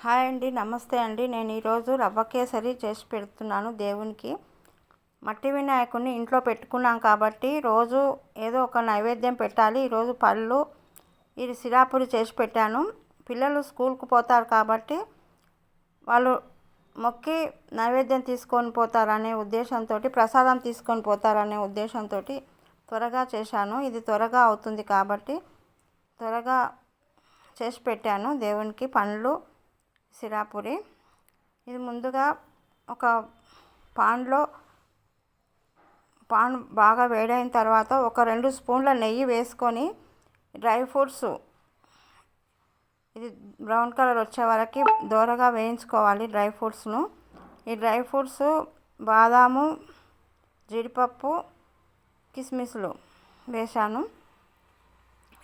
Hi అండి నమస్తే అండి. నేను ఈరోజు రవ్వ కేసరి చేసి పెడుతున్నాను దేవునికి. మట్టి వినాయకుడిని ఇంట్లో పెట్టుకున్నాం కాబట్టి రోజు ఏదో ఒక నైవేద్యం పెట్టాలి. ఈరోజు పళ్ళు ఇది సిరాపురి చేసి పెట్టాను. పిల్లలు స్కూల్కు పోతారు కాబట్టి వాళ్ళు మొక్కి నైవేద్యం తీసుకొని పోతారనే ఉద్దేశంతో ప్రసాదం తీసుకొని పోతారనే ఉద్దేశంతో త్వరగా చేశాను. ఇది త్వరగా అవుతుంది కాబట్టి త్వరగా చేసి పెట్టాను దేవునికి. పండ్లు సిరాపురి. ఇది ముందుగా ఒక పాన్లో పాన్ బాగా వేడైన తర్వాత ఒక రెండు స్పూన్ల నెయ్యి వేసుకొని డ్రై ఫ్రూట్స్ ఇది బ్రౌన్ కలర్ వచ్చే వరకు దోరగా వేయించుకోవాలి డ్రై ఫ్రూట్స్ను. ఈ డ్రై ఫ్రూట్స్ బాదాము జీడిపప్పు కిస్మిస్లు వేశాను.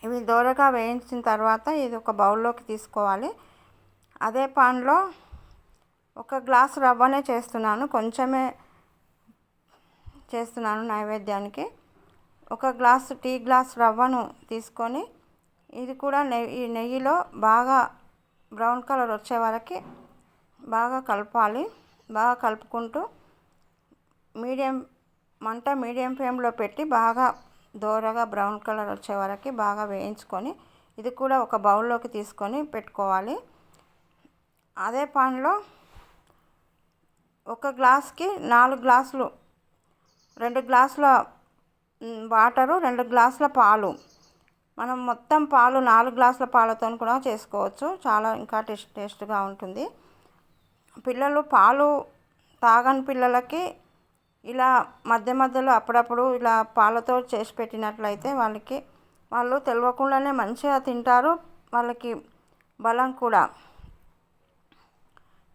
ఇవి దోరగా వేయించిన తర్వాత ఇది ఒక బౌల్లోకి తీసుకోవాలి. అదే పాన్లో ఒక గ్లాస్ రవ్వనే చేస్తున్నాను. కొంచెమే చేస్తున్నాను నైవేద్యానికి. ఒక గ్లాస్ టీ గ్లాస్ రవ్వను తీసుకొని ఇది కూడా నెయ్యి నెయ్యిలో బాగా బ్రౌన్ కలర్ వచ్చే వరకు బాగా కలపాలి. బాగా కలుపుకుంటూ మీడియం మంట మీడియం ఫ్లేమ్లో పెట్టి బాగా దోరగా బ్రౌన్ కలర్ వచ్చే వరకు బాగా వేయించుకొని ఇది కూడా ఒక బౌల్లోకి తీసుకొని పెట్టుకోవాలి. అదే పాన్లో ఒక గ్లాస్కి నాలుగు గ్లాసులు రెండు గ్లాసుల వాటరు రెండు గ్లాసుల పాలు. మనం మొత్తం పాలు నాలుగు గ్లాసుల పాలతో కూడా చేసుకోవచ్చు. చాలా ఇంకా టేస్ట్ టేస్ట్గా ఉంటుంది. పిల్లలు పాలు తాగని పిల్లలకి ఇలా మధ్య మధ్యలో అప్పుడప్పుడు ఇలా పాలతో చేసి పెట్టినట్లయితే వాళ్ళకి వాళ్ళు తెలియకుండానే మంచిగా తింటారు. వాళ్ళకి బలం కూడా.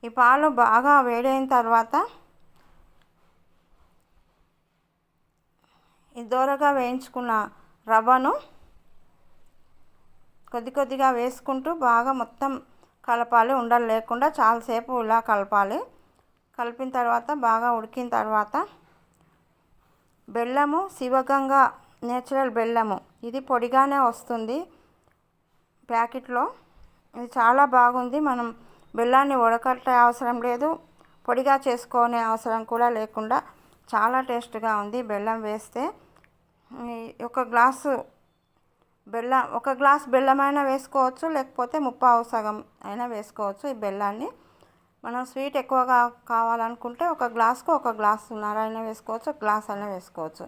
ఈ పాలు బాగా వేడైన తర్వాత ఈ దోరగా వేయించుకున్న రవ్వను కొద్ది కొద్దిగా వేసుకుంటూ బాగా మొత్తం కలపాలి ఉండలు లేకుండా చాలాసేపు ఇలా కలపాలి. కలిపిన తర్వాత బాగా ఉడికిన తర్వాత బెల్లము శివగంగ నేచురల్ బెల్లము ఇది పొడిగానే వస్తుంది ప్యాకెట్లో. ఇది చాలా బాగుంది. మనం బెల్లాన్ని ఉడకట్టే అవసరం లేదు. పొడిగా చేసుకునే అవసరం కూడా లేకుండా చాలా టేస్ట్గా ఉంది బెల్లం వేస్తే. ఒక గ్లాసు బెల్లం ఒక గ్లాస్ బెల్లం అయినా వేసుకోవచ్చు లేకపోతే ముప్పావు సగం అయినా వేసుకోవచ్చు ఈ బెల్లాన్ని. మనం స్వీట్ ఎక్కువగా కావాలనుకుంటే ఒక గ్లాస్కు ఒక గ్లాసున్నర అయినా వేసుకోవచ్చు గ్లాస్ అయినా వేసుకోవచ్చు.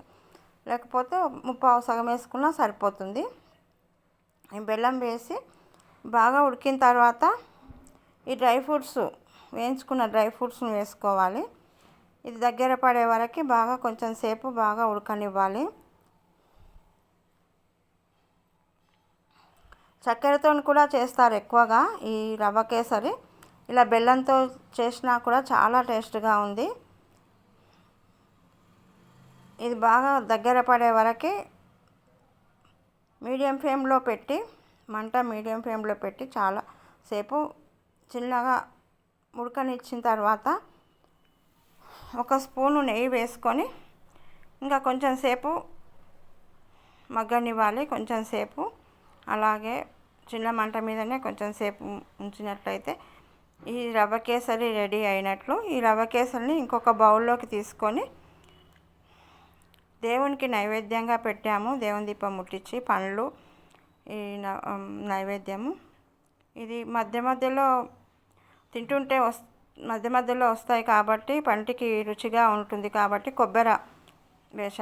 లేకపోతే ముప్పావు సగం వేసుకున్నా సరిపోతుంది. ఈ బెల్లం వేసి బాగా ఉడికిన తర్వాత ఈ డ్రై ఫ్రూట్స్ వేయించుకున్న డ్రై ఫ్రూట్స్ని వేసుకోవాలి. ఇది దగ్గర పడే వరకు బాగా కొంచెం సేపు బాగా ఉడకనివ్వాలి. చక్కెరతో కూడా చేస్తారు ఎక్కువగా ఈ రవ్వ కేసరి. ఇలా బెల్లంతో చేసినా కూడా చాలా టేస్ట్గా ఉంది. ఇది బాగా దగ్గర పడే వరకు మీడియం ఫ్లేమ్లో పెట్టి మంట మీడియం ఫ్లేమ్లో పెట్టి చాలా సేపు చిన్నగా ఉడకనిచ్చిన తర్వాత ఒక స్పూను నెయ్యి వేసుకొని ఇంకా కొంచెం సేపు మగ్గనివ్వాలి. కొంచెం సేపు. అలాగే చిన్న మంట మీదనే కొంచెం సేపు ఉంచినట్లయితే ఈ రవ్వ కేసరి రెడీ అయినట్లు. ఈ రవ్వ కేసరిని ఇంకొక బౌల్లోకి తీసుకొని దేవునికి నైవేద్యంగా పెట్టాము. దేవుని దీపం ముట్టించి పండ్లు ఈ నైవేద్యము. ఇది మధ్య మధ్యలో తింటుంటే వస్ మధ్య మధ్యలో వస్తాయి కాబట్టి పంటికి రుచిగా ఉంటుంది కాబట్టి కొబ్బరి వేసా